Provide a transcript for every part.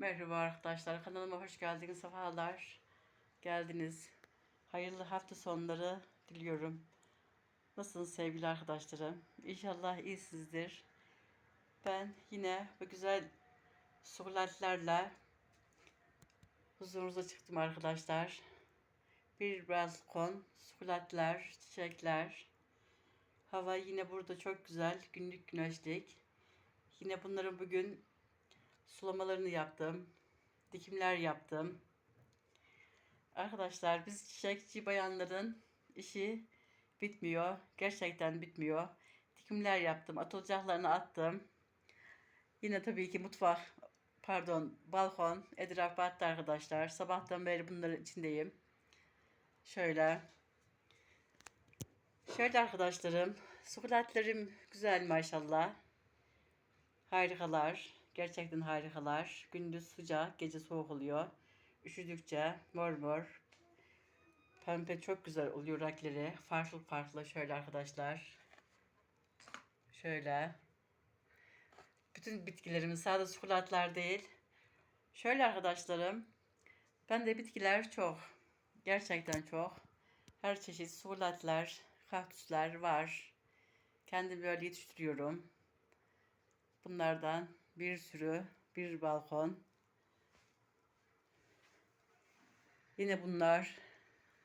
Merhaba arkadaşlar, kanalıma hoş geldiniz, sefalar geldiniz. Hayırlı hafta sonları diliyorum. Nasılsınız sevgili arkadaşlarım? İnşallah iyisinizdir. Ben yine bu güzel sukulentlerle huzurunuza çıktım arkadaşlar. Bir balkon, sukulentler, çiçekler. Hava yine burada çok güzel, günlük güneşlik. Yine bunların bugün sulamalarını yaptım. Dikimler yaptım. Arkadaşlar biz çiçekçi bayanların işi bitmiyor. Gerçekten bitmiyor. Dikimler yaptım. Atılacaklarını attım. Yine tabii ki mutfak, pardon balkon, etraf battı arkadaşlar. Sabahtan beri bunların içindeyim. Şöyle. Şöyle arkadaşlarım. Sukulentlerim güzel maşallah. Harikalar. Gerçekten harikalar. Gündüz sıcak, gece soğuk oluyor. Üşüdükçe mor mor. Pembe çok güzel oluyor renkleri. Farklı farklı şöyle arkadaşlar. Şöyle. Bütün bitkilerimiz sadece sukulatlar değil. Şöyle arkadaşlarım. Ben de bitkiler çok. Gerçekten çok. Her çeşit sukulatlar, kaktüsler var. Kendim böyle yetiştiriyorum. Bunlardan bir sürü, bir balkon. Yine bunlar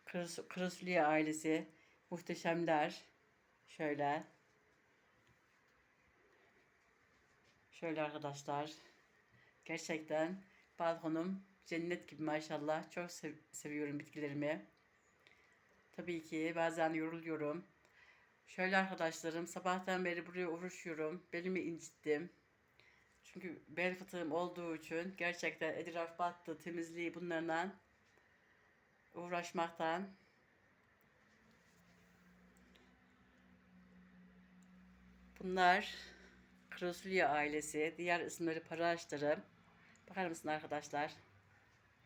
Kırıs- Kırıslıya ailesi muhteşemler. Şöyle. Şöyle arkadaşlar. Gerçekten balkonum cennet gibi maşallah. Çok sev- seviyorum bitkilerimi. Tabii ki bazen yoruluyorum. Şöyle arkadaşlarım sabahtan beri buraya uğraşıyorum. Belimi incittim. Çünkü bel fıtığım olduğu için gerçekten etraf battı, temizliği bunlarla uğraşmaktan Bunlar Krosulya ailesi, diğer isimleri para ağaçları. Bakar mısın arkadaşlar?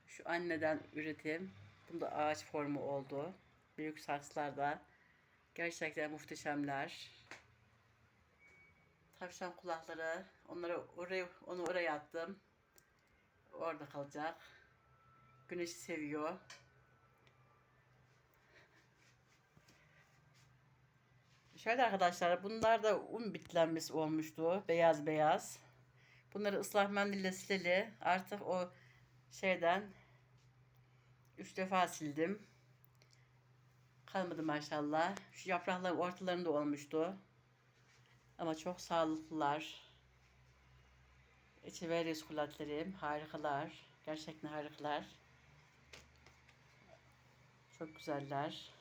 Şu anneden üretim. Bunda ağaç formu oldu. Büyük saksılarda. Gerçekten muhteşemler. Tavşan kulakları. Onları oraya onu oraya attım. Orada kalacak. Güneşi seviyor. Şöyle arkadaşlar bunlar da un bitlenmesi olmuştu. Beyaz beyaz. Bunları ıslak mendille sileli. Artık o şeyden üç defa sildim. Kalmadı maşallah. Şu yaprakların ortalarında olmuştu. Ama çok sağlıklılar. Echeveria sukulatlarım harikalar. Gerçekten harikalar. Çok güzeller.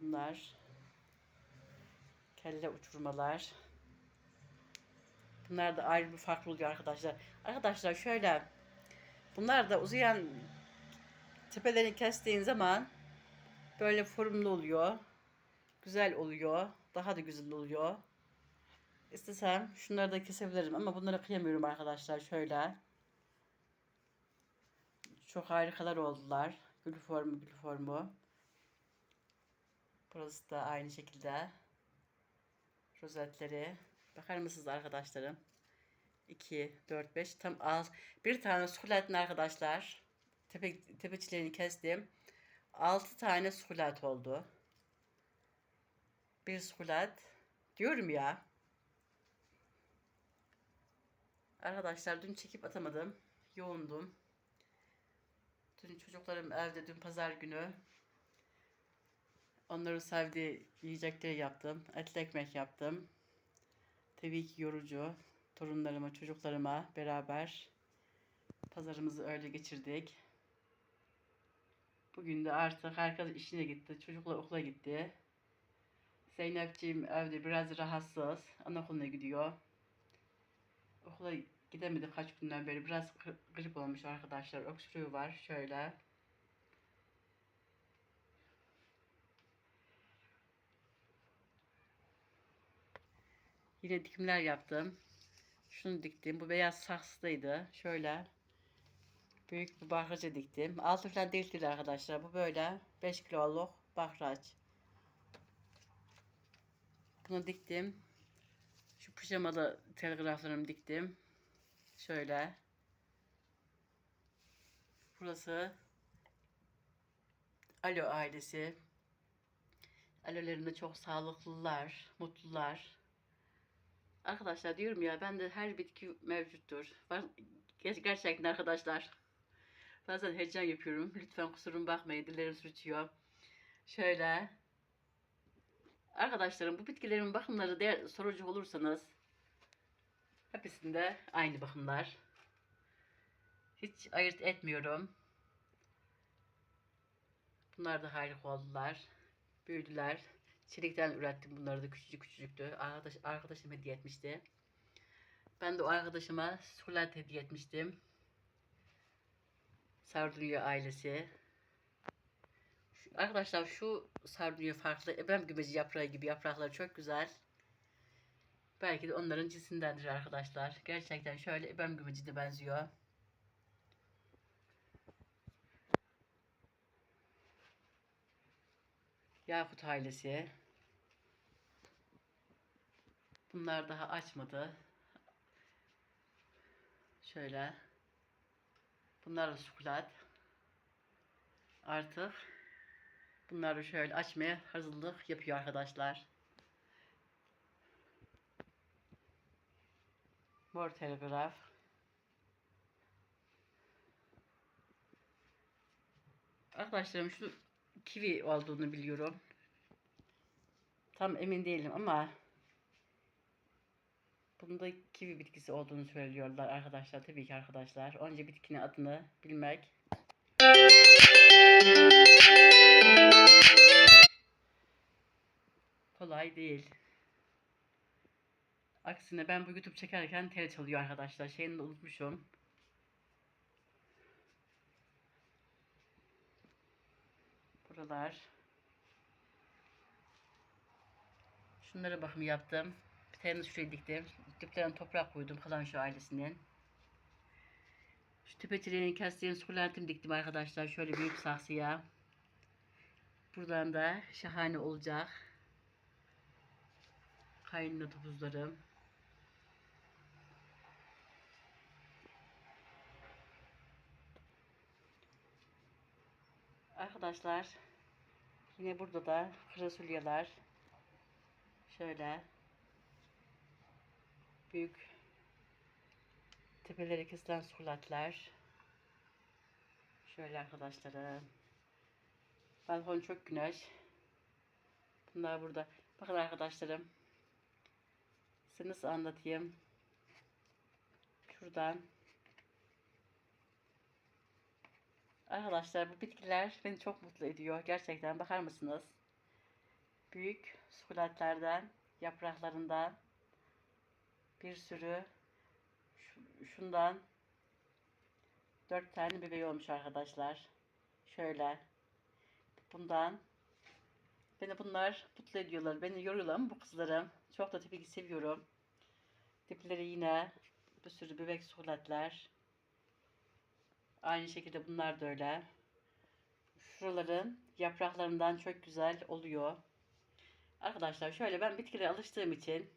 Bunlar kelle uçurmalar. Bunlar da ayrı bir farklı oluyor arkadaşlar. Arkadaşlar şöyle bunlar da uzayan tepelerini kestiğin zaman böyle formlu oluyor. Güzel oluyor. Daha da güzel oluyor. İstesem şunları da kesebilirim ama bunlara kıyamıyorum arkadaşlar. Şöyle. Çok harikalar oldular. Gül formu, gül formu. Burası da aynı şekilde. Rozetleri. Bakar mısınız arkadaşlarım? 2, 4, 5. Tam al. Bir tane sukulentin arkadaşlar. Tepe, tepeçilerini kestim. 6 tane sukulent oldu. Bir sukulent. Diyorum ya. Arkadaşlar dün çekip atamadım. Yoğundum. Dün çocuklarım evde dün pazar günü. Onların sevdiği yiyecekleri yaptım. Etli ekmek yaptım. Tabii ki yorucu. Torunlarıma, çocuklarıma beraber pazarımızı öyle geçirdik. Bugün de artık herkes işine gitti. Çocuklar okula gitti. Zeynepciğim evde biraz rahatsız. Anaokuluna gidiyor. Okula gidemedi kaç günden beri. Biraz gri- grip olmuş arkadaşlar. Öksürüğü var. Şöyle. Yine dikimler yaptım. Şunu diktim. Bu beyaz saksıdaydı. Şöyle. Büyük bir bahraca diktim. Altı falan değil arkadaşlar. Bu böyle 5 kiloluk bahraç. Bunu diktim. Şu pijamalı telgraflarımı diktim. Şöyle. Burası Alo ailesi. Alolarında çok sağlıklılar, mutlular. Arkadaşlar diyorum ya ben de her bitki mevcuttur. Gerçekten arkadaşlar. Bazen heyecan yapıyorum. Lütfen kusuruma bakmayın. Dillerim sürçüyor. Şöyle. Arkadaşlarım bu bitkilerin bakımları değer, sorucu olursanız hepsinde aynı bakımlar. Hiç ayırt etmiyorum. Bunlar da harika oldular. Büyüdüler. Çelikten ürettim bunları da küçücük küçücüktü. Arkadaş, arkadaşım hediye etmişti. Ben de o arkadaşıma sukulat hediye etmiştim. Sardunya ailesi. Arkadaşlar şu sardunya farklı. Ebem gümeci yaprağı gibi yaprakları çok güzel. Belki de onların cinsindendir arkadaşlar. Gerçekten şöyle ebem gümeci benziyor. Yakut ailesi. Bunlar daha açmadı. Şöyle. Bunlar da sukulat. Artık bunları şöyle açmaya hazırlık yapıyor arkadaşlar. Mor telgraf. Arkadaşlarım şu kivi olduğunu biliyorum. Tam emin değilim ama bunda kivi bitkisi olduğunu söylüyorlar arkadaşlar. Tabii ki arkadaşlar. Önce bitkinin adını bilmek. Kolay değil. Aksine ben bu YouTube çekerken tel çalıyor arkadaşlar. Şeyini de unutmuşum. Buralar. Şunlara bakımı yaptım. Bir tane şuraya diktim. Diplerine toprak koydum kalan şu ailesinin. Şu tepecilerini kestiğim sukulentim diktim arkadaşlar. Şöyle büyük saksıya. Buradan da şahane olacak. Kaynadı buzlarım. Arkadaşlar yine burada da krasulyalar şöyle büyük tepeleri kesilen sukulatlar şöyle arkadaşlarım. Balkon çok güneş. Bunlar burada. Bakın arkadaşlarım size anlatayım şuradan Arkadaşlar bu bitkiler beni çok mutlu ediyor. Gerçekten bakar mısınız? Büyük sukulatlardan, yapraklarından bir sürü şu- şundan dört tane bebeği olmuş arkadaşlar. Şöyle. Bundan beni bunlar mutlu ediyorlar. Beni yoruyorlar bu kızlarım. Çok da tabii ki seviyorum. Dipleri yine bir sürü bebek sukulatlar. Aynı şekilde bunlar da öyle. Şuraların yapraklarından çok güzel oluyor. Arkadaşlar şöyle ben bitkilere alıştığım için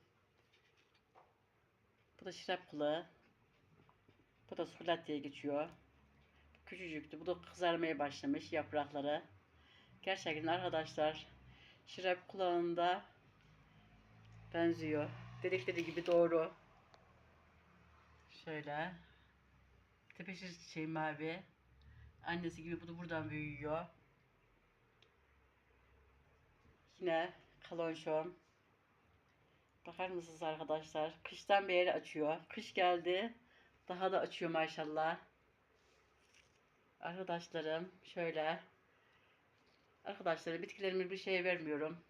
bu da şirap kılı. Bu da sukulat diye geçiyor. Küçücüktü. Bu da kızarmaya başlamış yaprakları. Gerçekten arkadaşlar şirap kulağında benziyor. Dedikleri gibi doğru. Şöyle. Tepeşir çiçeği mavi. Annesi gibi bu da buradan büyüyor. Yine kalonşon. Bakar mısınız arkadaşlar? Kıştan beri açıyor. Kış geldi. Daha da açıyor maşallah. Arkadaşlarım şöyle. Arkadaşlar bitkilerime bir şey vermiyorum.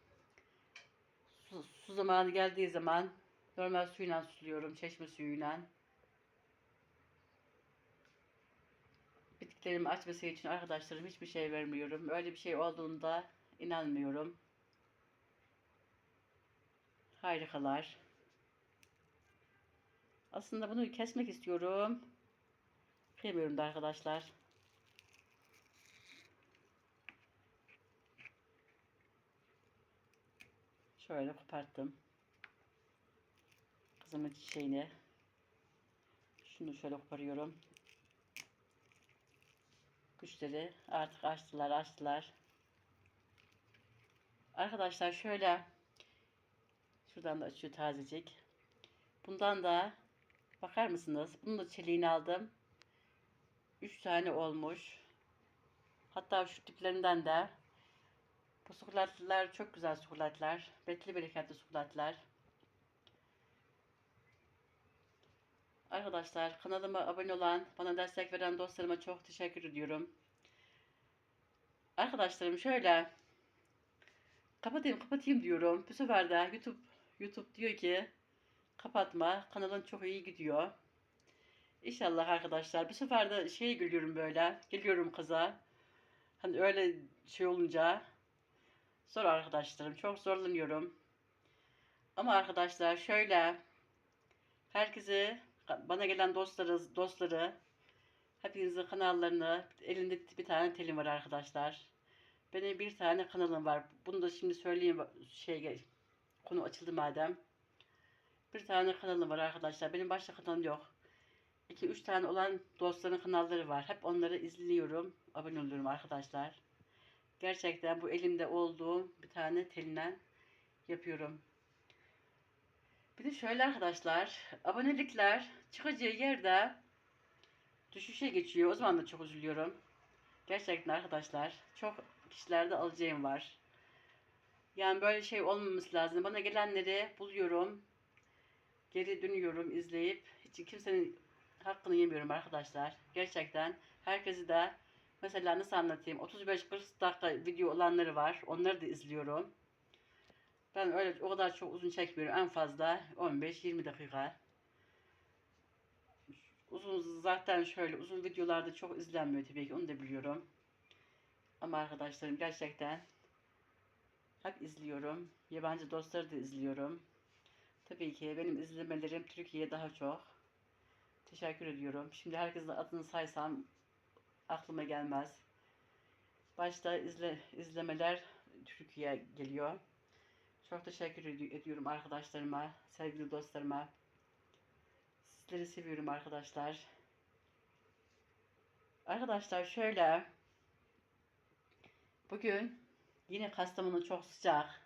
Su, zamanı geldiği zaman normal suyla suluyorum. Çeşme suyuyla. bitkilerimi açması için arkadaşlarım hiçbir şey vermiyorum. Öyle bir şey olduğunda inanmıyorum. Harikalar. Aslında bunu kesmek istiyorum. Kıyamıyorum da arkadaşlar. Şöyle koparttım. Kızımın çiçeğini. Şunu şöyle koparıyorum. güçleri artık açtılar açtılar. Arkadaşlar şöyle şuradan da açıyor tazecik. Bundan da bakar mısınız? Bunu da çeliğini aldım. 3 tane olmuş. Hatta şu tiplerinden de bu sukulatlar çok güzel sukulatlar. Betli bereketli sukulatlar. Arkadaşlar kanalıma abone olan, bana destek veren dostlarıma çok teşekkür ediyorum. Arkadaşlarım şöyle kapatayım kapatayım diyorum. Bu sefer de YouTube YouTube diyor ki kapatma kanalın çok iyi gidiyor. İnşallah arkadaşlar bu sefer de şey gülüyorum böyle. Geliyorum kıza. Hani öyle şey olunca zor arkadaşlarım. Çok zorlanıyorum. Ama arkadaşlar şöyle herkese bana gelen dostları dostları hepinizin kanallarını elinde bir tane telim var arkadaşlar. Benim bir tane kanalım var. Bunu da şimdi söyleyeyim şey konu açıldı madem. Bir tane kanalım var arkadaşlar. Benim başka kanalım yok. 2-3 tane olan dostların kanalları var. Hep onları izliyorum. Abone oluyorum arkadaşlar. Gerçekten bu elimde olduğu bir tane telinden yapıyorum. Bir de şöyle arkadaşlar. Abonelikler çıkacağı yerde düşüşe geçiyor. O zaman da çok üzülüyorum. Gerçekten arkadaşlar. Çok kişilerde alacağım var. Yani böyle şey olmaması lazım. Bana gelenleri buluyorum. Geri dönüyorum izleyip. Hiç kimsenin hakkını yemiyorum arkadaşlar. Gerçekten herkesi de mesela nasıl anlatayım 35-40 dakika video olanları var. Onları da izliyorum. Ben öyle o kadar çok uzun çekmiyorum. En fazla 15-20 dakika. Uzun zaten şöyle uzun videolarda çok izlenmiyor tabii ki onu da biliyorum. Ama arkadaşlarım gerçekten hep izliyorum. Yabancı dostları da izliyorum. Tabii ki benim izlemelerim Türkiye'ye daha çok. Teşekkür ediyorum. Şimdi herkesin adını saysam aklıma gelmez. Başta izle, izlemeler Türkiye geliyor. Çok teşekkür ediyorum arkadaşlarıma, sevgili dostlarıma. Sizleri seviyorum arkadaşlar. Arkadaşlar şöyle. Bugün yine Kastamonu çok sıcak.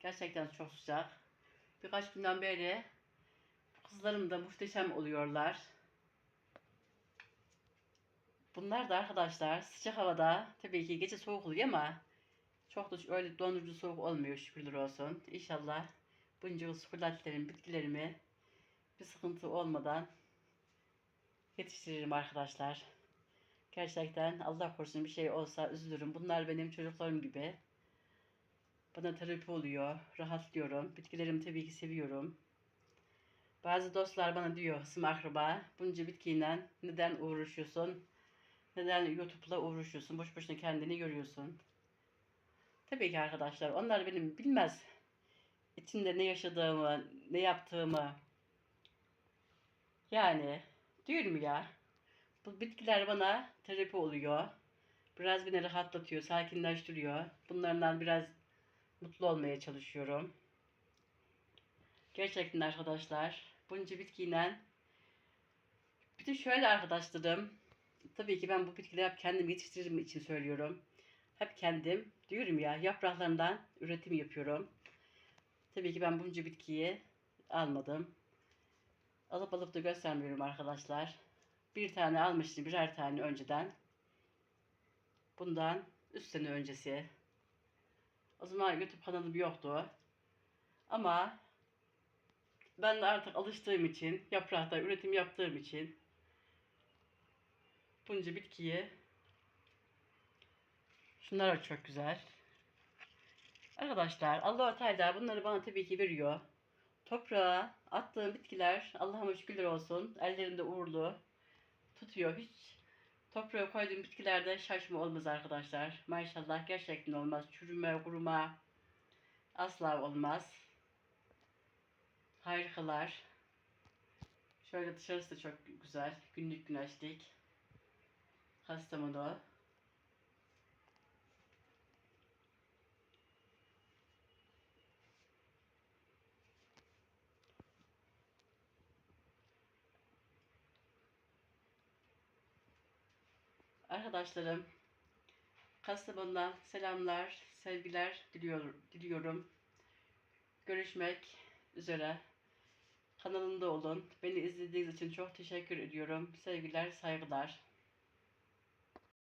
Gerçekten çok sıcak. Birkaç günden beri kızlarım da muhteşem oluyorlar. Bunlar da arkadaşlar sıcak havada tabii ki gece soğuk oluyor ama çok da öyle dondurucu soğuk olmuyor şükürler olsun. İnşallah bunca sukulatlerim, bitkilerimi bir sıkıntı olmadan yetiştiririm arkadaşlar. Gerçekten Allah korusun bir şey olsa üzülürüm. Bunlar benim çocuklarım gibi. Bana terapi oluyor. Rahatlıyorum. Bitkilerimi tabii ki seviyorum. Bazı dostlar bana diyor hısım akraba bunca bitkiyle neden uğraşıyorsun? Neden YouTube'la uğraşıyorsun? Boş boşuna kendini görüyorsun. Tabii ki arkadaşlar onlar benim bilmez içinde ne yaşadığımı, ne yaptığımı. Yani diyorum ya bu bitkiler bana terapi oluyor. Biraz beni rahatlatıyor, sakinleştiriyor. Bunlardan biraz mutlu olmaya çalışıyorum. Gerçekten arkadaşlar bunca bitkiyle bir de şöyle arkadaşlarım tabii ki ben bu bitkileri hep kendim yetiştirdiğim için söylüyorum. Hep kendim diyorum ya yapraklarından üretim yapıyorum. Tabii ki ben bunca bitkiyi almadım. Alıp alıp da göstermiyorum arkadaşlar. Bir tane almıştım birer tane önceden. Bundan 3 sene öncesi. O zaman YouTube kanalım yoktu. Ama ben de artık alıştığım için, yaprakta üretim yaptığım için bunca bitkiyi şunlar çok güzel. Arkadaşlar Allah-u Teala bunları bana tabii ki veriyor. Toprağa attığım bitkiler Allah'ıma şükürler olsun. Ellerimde uğurlu. Tutuyor. Hiç toprağa koyduğum bitkilerde şaşma olmaz arkadaşlar. Maşallah gerçekten olmaz. Çürüme, kuruma asla olmaz. Harikalar. Şöyle dışarısı da çok güzel. Günlük güneşlik. Kastamonu. arkadaşlarım Kastamonu'dan selamlar, sevgiler diliyorum. diliyorum. Görüşmek üzere. Kanalımda olun. Beni izlediğiniz için çok teşekkür ediyorum. Sevgiler, saygılar.